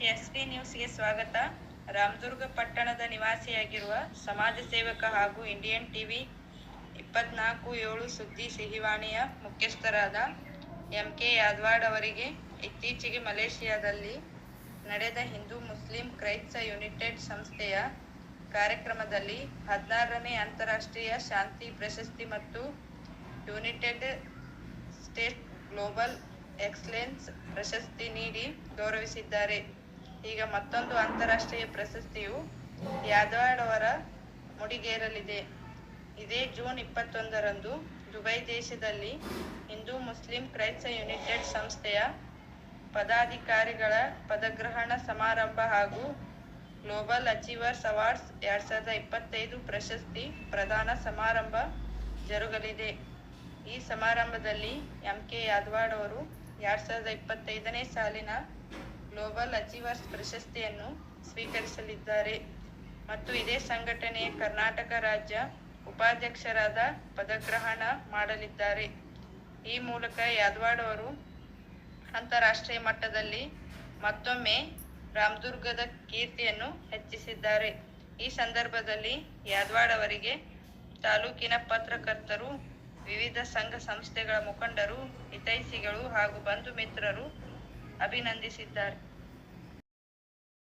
ಸ್ವಾಗತ. ರಾಮದುರ್ಗ ಪಟ್ಟಣದ ನಿವಾಸಿಯಾಗಿರುವ ಸಮಾಜ ಸೇವಕ ಹಾಗೂ ಇಂಡಿಯನ್ ಟಿವಿ ಇಪ್ಪತ್ನಾಲ್ಕು ಏಳು ಸುದ್ದಿ ಸಿಹಿವಾಣಿಯ ಮುಖ್ಯಸ್ಥರಾದ ಎಂ ಕೆ ಯಾದ್ವಾಡ್ ಅವರಿಗೆ ಇತ್ತೀಚೆಗೆ ಮಲೇಷಿಯಾದಲ್ಲಿ ನಡೆದ ಹಿಂದೂ ಮುಸ್ಲಿಂ ಕ್ರೈಸ್ತ ಯುನೈಟೆಡ್ ಸಂಸ್ಥೆಯ ಕಾರ್ಯಕ್ರಮದಲ್ಲಿ ಹದಿನಾರನೇ ಅಂತಾರಾಷ್ಟ್ರೀಯ ಶಾಂತಿ, ಪ್ರಶಸ್ತಿ ಮತ್ತು ಯುನಿಟೆಡ್ ಸ್ಟೇಟ್ ಗ್ಲೋಬಲ್ ಎಕ್ಸಲೆನ್ಸ್ ಪ್ರಶಸ್ತಿ ನೀಡಿ ಗೌರವಿಸಿದ್ದಾರೆ. ಈಗ ಮತ್ತೊಂದು ಅಂತಾರಾಷ್ಟ್ರೀಯ ಪ್ರಶಸ್ತಿಯು ಯಾದವಾಡ್ ಮುಡಿಗೇರಲಿದೆ. ಇದೇ ಜೂನ್ ಇಪ್ಪತ್ತೊಂದರಂದು ದುಬೈ ದೇಶದಲ್ಲಿ ಹಿಂದೂ ಮುಸ್ಲಿಂ ಕ್ರೈಸ್ತ ಯುನೈಟೆಡ್ ಸಂಸ್ಥೆಯ ಪದಾಧಿಕಾರಿಗಳ ಪದಗ್ರಹಣ ಸಮಾರಂಭ ಹಾಗೂ ಗ್ಲೋಬಲ್ ಅಚೀವರ್ಸ್ ಅವಾರ್ಡ್ಸ್ ಎರಡ್ ಸಾವಿರದ ಇಪ್ಪತ್ತೈದು ಪ್ರಶಸ್ತಿ ಪ್ರದಾನ ಸಮಾರಂಭ ಜರುಗಲಿದೆ. ಈ ಸಮಾರಂಭದಲ್ಲಿ ಎಂ ಕೆ ಯಾದವಾಡ್ ಅವರು ಎರಡ್ ಸಾವಿರದ ಇಪ್ಪತ್ತೈದನೇ ಸಾಲಿನ ಗ್ಲೋಬಲ್ ಅಚೀವರ್ಸ್ ಪ್ರಶಸ್ತಿಯನ್ನು ಸ್ವೀಕರಿಸಲಿದ್ದಾರೆ. ಮತ್ತು ಇದೇ ಸಂಘಟನೆಯ ಕರ್ನಾಟಕ ರಾಜ್ಯ ಉಪಾಧ್ಯಕ್ಷರಾದ ಪದಗ್ರಹಣ ಮಾಡಲಿದ್ದಾರೆ. ಈ ಮೂಲಕ ಯಾದವಾಡ್ ಅವರು ಅಂತಾರಾಷ್ಟ್ರೀಯ ಮಟ್ಟದಲ್ಲಿ ಮತ್ತೊಮ್ಮೆ ರಾಮದುರ್ಗದ ಕೀರ್ತಿಯನ್ನು ಹೆಚ್ಚಿಸಿದ್ದಾರೆ. ಈ ಸಂದರ್ಭದಲ್ಲಿ ಯಾದವಾಡ್ ಅವರಿಗೆ ತಾಲೂಕಿನ ಪತ್ರಕರ್ತರು, ವಿವಿಧ ಸಂಘ ಸಂಸ್ಥೆಗಳ ಮುಖಂಡರು, ಹಿತೈಷಿಗಳು ಹಾಗೂ ಬಂಧು ಮಿತ್ರರು ಅಭಿನಂದಿಸಿದ್ದಾರೆ